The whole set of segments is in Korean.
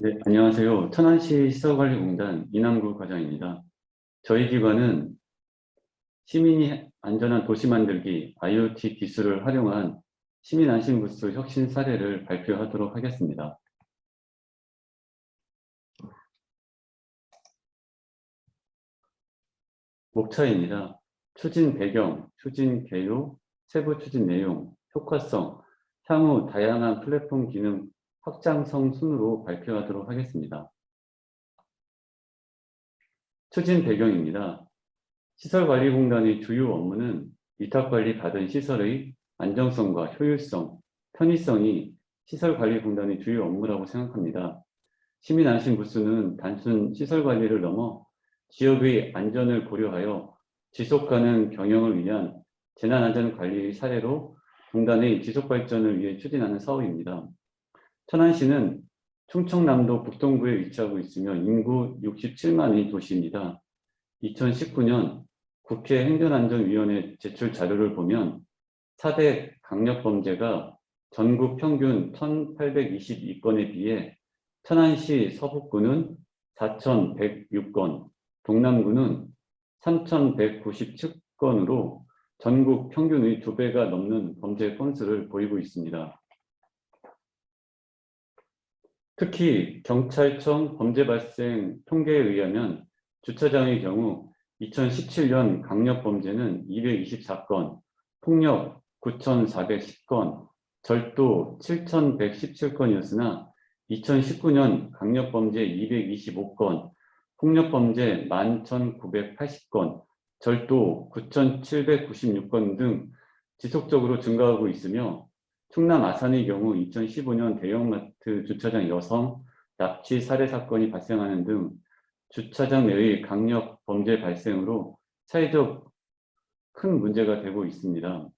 네, 안녕하세요. 천안시 시설관리공단 이남구 과장입니다. 저희 기관은 시민이 안전한 도시 만들기 IoT 기술을 활용한 시민 안심 부스 혁신 사례를 발표하도록 하겠습니다. 목차입니다. 추진 배경, 추진 개요, 세부 추진 내용, 효과성, 향후 다양한 플랫폼 기능 확장성 순으로 발표하도록 하겠습니다. 추진 배경입니다. 시설관리공단의 주요 업무는 위탁관리 받은 시설의 안정성과 효율성, 편의성이 시설관리공단의 주요 업무라고 생각합니다. 시민 안심 부스는 단순 시설관리를 넘어 지역의 안전을 고려하여 지속가능 경영을 위한 재난안전관리 사례로 공단의 지속발전을 위해 추진하는 사업입니다. 천안시는 충청남도 북동부에 위치하고 있으며 인구 67만의 도시입니다. 2019년 국회 행정안전위원회 제출 자료를 보면 4대 강력범죄가 전국 평균 1822건에 비해 천안시 서북구는 4106건, 동남구는 3197건으로 전국 평균의 두 배가 넘는 범죄 건수를 보이고 있습니다. 특히 경찰청 범죄 발생 통계에 의하면 주차장의 경우 2017년 강력 범죄는 224건, 폭력 9,410건, 절도 7,117건이었으나 2019년 강력 범죄 225건, 폭력 범죄 11,980건, 절도 9,796건 등 지속적으로 증가하고 있으며 충남 아산의 경우 2015년 대형마트 주차장 여성 납치 살해 사건이 발생하는 등 주차장 내의 강력 범죄 발생으로 사회적 큰 문제가 되고 있습니다.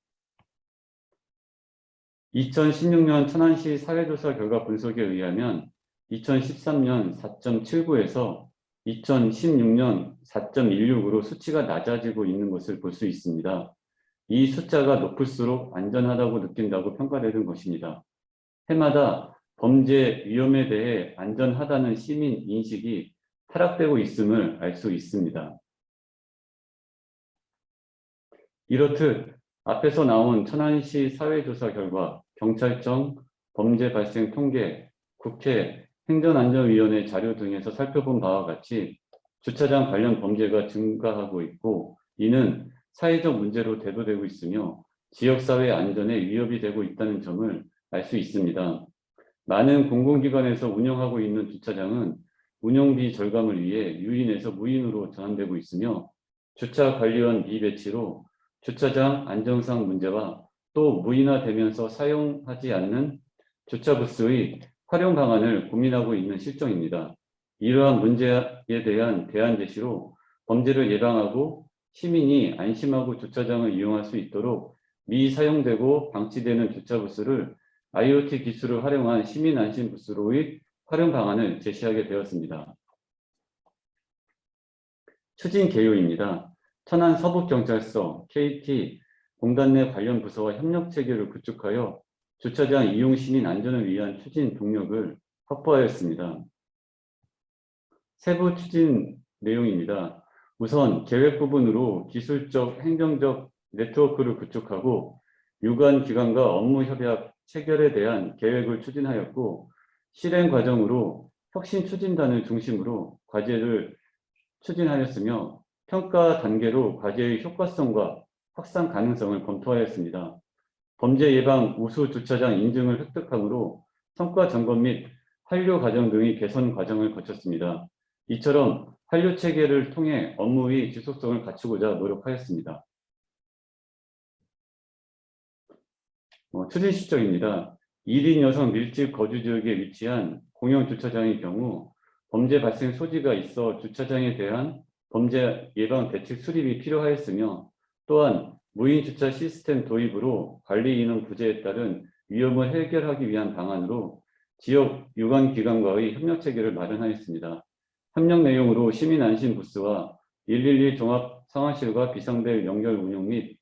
2016년 천안시 사회조사 결과 분석에 의하면 2013년 4.79에서 2016년 4.16으로 수치가 낮아지고 있는 것을 볼 수 있습니다. 이 숫자가 높을수록 안전하다고 느낀다고 평가되는 것입니다. 해마다 범죄 위험에 대해 안전하다는 시민 인식이 타락되고 있음을 알 수 있습니다. 이렇듯 앞에서 나온 천안시 사회조사 결과 경찰청 범죄 발생 통계, 국회 행정안전위원회 자료 등에서 살펴본 바와 같이 주차장 관련 범죄가 증가하고 있고 이는 사회적 문제로 대두되고 있으며 지역사회 안전에 위협이 되고 있다는 점을 알 수 있습니다. 많은 공공기관에서 운영하고 있는 주차장은 운영비 절감을 위해 유인에서 무인으로 전환되고 있으며 주차 관리원 미배치로 주차장 안정상 문제와 또 무인화되면서 사용하지 않는 주차 부스의 활용 방안을 고민하고 있는 실정입니다. 이러한 문제에 대한 대안 제시로 범죄를 예방하고 시민이 안심하고 주차장을 이용할 수 있도록 미사용되고 방치되는 주차 부스를 IoT 기술을 활용한 시민 안심 부스로의 활용 방안을 제시하게 되었습니다. 추진 개요입니다. 천안 서북경찰서, KT, 공단 내 관련 부서와 협력 체계를 구축하여 주차장 이용 시민 안전을 위한 추진 동력을 확보하였습니다. 세부 추진 내용입니다. 우선 계획 부분으로 기술적, 행정적 네트워크를 구축하고 유관 기관과 업무 협약 체결에 대한 계획을 추진하였고 실행 과정으로 혁신 추진단을 중심으로 과제를 추진하였으며 평가 단계로 과제의 효과성과 확산 가능성을 검토하였습니다. 범죄 예방 우수 주차장 인증을 획득함으로 성과 점검 및 한류 과정 등의 개선 과정을 거쳤습니다. 이처럼 한류 체계를 통해 업무의 지속성을 갖추고자 노력하였습니다. 어, 추진 시점입니다. 1인 여성 밀집 거주 지역에 위치한 공영 주차장의 경우 범죄 발생 소지가 있어 주차장에 대한 범죄 예방 대책 수립이 필요하였으며 또한 무인 주차 시스템 도입으로 관리 인원 부재에 따른 위험을 해결하기 위한 방안으로 지역 유관 기관과의 협력 체계를 마련하였습니다. 협력 내용으로 시민 안심 부스와 112 종합 상황실과 비상벨 연결 운영 및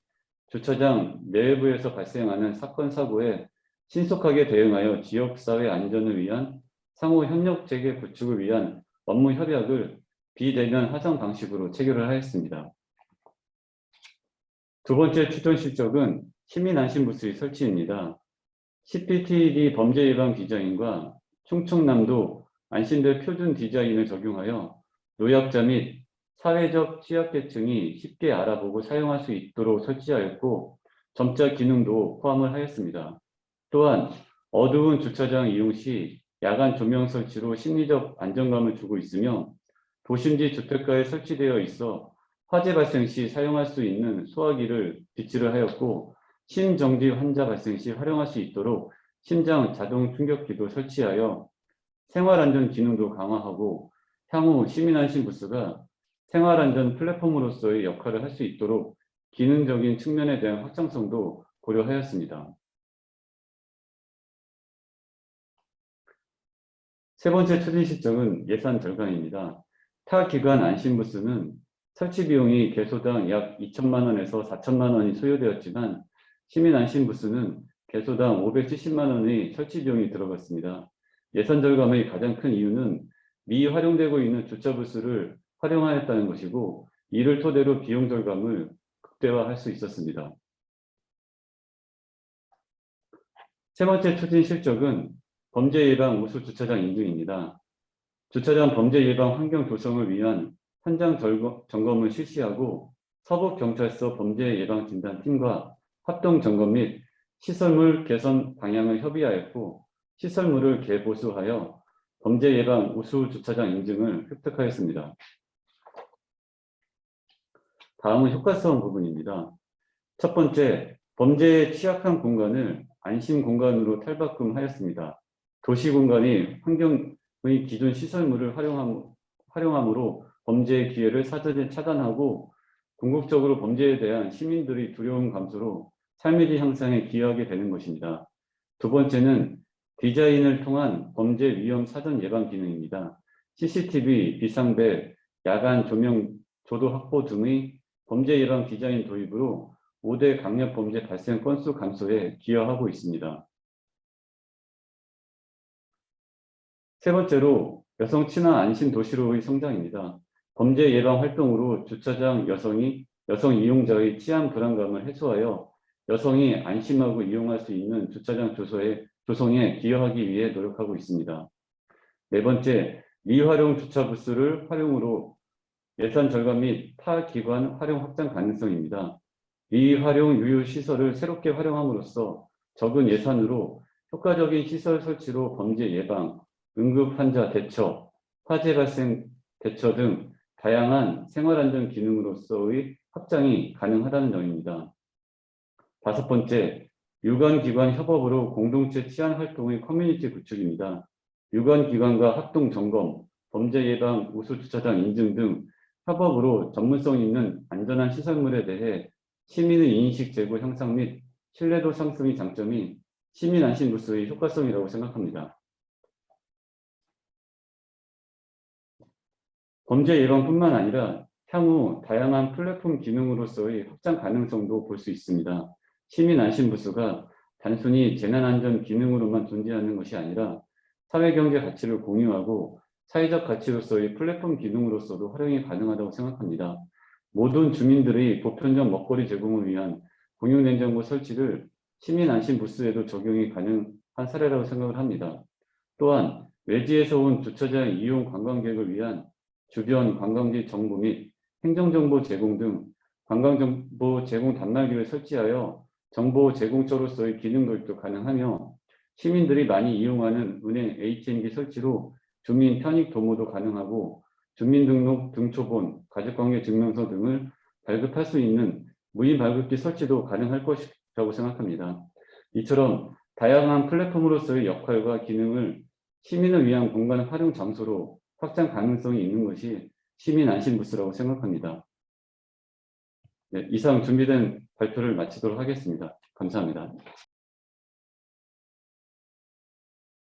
주차장 내부에서 발생하는 사건 사고에 신속하게 대응하여 지역사회 안전을 위한 상호 협력 체계 구축을 위한 업무 협약을 비대면 화상 방식으로 체결을 하였습니다. 두 번째 추천 실적은 시민안심부스의 설치입니다. CPTD 범죄 예방 디자인과 충청남도 안심대 표준 디자인을 적용하여 노약자 및 사회적 취약계층이 쉽게 알아보고 사용할 수 있도록 설치하였고 점자 기능도 포함을 하였습니다. 또한 어두운 주차장 이용 시 야간 조명 설치로 심리적 안정감을 주고 있으며 도심지 주택가에 설치되어 있어 화재 발생 시 사용할 수 있는 소화기를 비치를 하였고 심정지 환자 발생 시 활용할 수 있도록 심장 자동 충격기도 설치하여 생활안전 기능도 강화하고 향후 시민안심 부스가 생활안전 플랫폼으로서의 역할을 할 수 있도록 기능적인 측면에 대한 확장성도 고려하였습니다. 세 번째 추진 시점은 예산 절감입니다. 타 기관 안심부스는 설치 비용이 개소당 약 2천만 원에서 4천만 원이 소요되었지만 시민 안심부스는 개소당 570만 원의 설치 비용이 들어갔습니다. 예산 절감의 가장 큰 이유는 미활용되고 있는 주차 부스를 활용하였다는 것이고 이를 토대로 비용 절감을 극대화할 수 있었습니다. 세 번째 추진 실적은 범죄 예방 우수 주차장 인증입니다. 주차장 범죄 예방 환경 조성을 위한 현장 점검을 실시하고 서북경찰서 범죄 예방 진단팀과 합동 점검 및 시설물 개선 방향을 협의하였고 시설물을 개보수하여 범죄 예방 우수 주차장 인증을 획득하였습니다. 다음은 효과성 부분입니다. 첫 번째, 범죄에 취약한 공간을 안심 공간으로 탈바꿈하였습니다. 도시 공간이 환경의 기존 시설물을 활용함, 활용함으로 범죄의 기회를 사전에 차단하고 궁극적으로 범죄에 대한 시민들의 두려움 감소로 삶의 질 향상에 기여하게 되는 것입니다. 두 번째는 디자인을 통한 범죄 위험 사전 예방 기능입니다. CCTV, 비상벨, 야간 조명 조도 확보 등의 범죄 예방 디자인 도입으로 5대 강력 범죄 발생 건수 감소에 기여하고 있습니다. 세 번째로 여성 친화 안심 도시로의 성장입니다. 범죄 예방 활동으로 주차장 여성이 여성 이용자의 치안 불안감을 해소하여 여성이 안심하고 이용할 수 있는 주차장 조소에, 조성에 기여하기 위해 노력하고 있습니다. 네 번째, 미활용 주차 부스를 활용으로 예산 절감 및 타 기관 활용 확장 가능성입니다. 미활용 유휴 시설을 새롭게 활용함으로써 적은 예산으로 효과적인 시설 설치로 범죄 예방, 응급 환자 대처, 화재 발생 대처 등 다양한 생활안전 기능으로서의 확장이 가능하다는 점입니다. 다섯 번째, 유관기관 협업으로 공동체 치안 활동의 커뮤니티 구축입니다. 유관기관과 합동 점검, 범죄 예방, 우수 주차장 인증 등 협업으로 전문성 있는 안전한 시설물에 대해 시민의 인식 제고 향상 및 신뢰도 상승의 장점이 시민 안심 부스의 효과성이라고 생각합니다. 범죄 예방뿐만 아니라 향후 다양한 플랫폼 기능으로서의 확장 가능성도 볼 수 있습니다. 시민 안심 부스가 단순히 재난안전 기능으로만 존재하는 것이 아니라 사회경제 가치를 공유하고 사회적 가치로서의 플랫폼 기능으로서도 활용이 가능하다고 생각합니다. 모든 주민들의 보편적 먹거리 제공을 위한 공유냉장고 설치를 시민 안심 부스에도 적용이 가능한 사례라고 생각을 합니다. 또한 외지에서 온 주차장 이용 관광객을 위한 주변 관광지 정보 및 행정정보 제공 등 관광정보 제공 단말기를 설치하여 정보 제공처로서의 기능 도입도 가능하며 시민들이 많이 이용하는 은행 ATM기 설치로 주민 편익 도모도 가능하고 주민등록 등초본, 가족관계 증명서 등을 발급할 수 있는 무인 발급기 설치도 가능할 것이라고 생각합니다. 이처럼 다양한 플랫폼으로서의 역할과 기능을 시민을 위한 공간 활용 장소로 확장 가능성이 있는 것이 시민 안심 부스라고 생각합니다. 네, 이상 준비된 발표를 마치도록 하겠습니다. 감사합니다.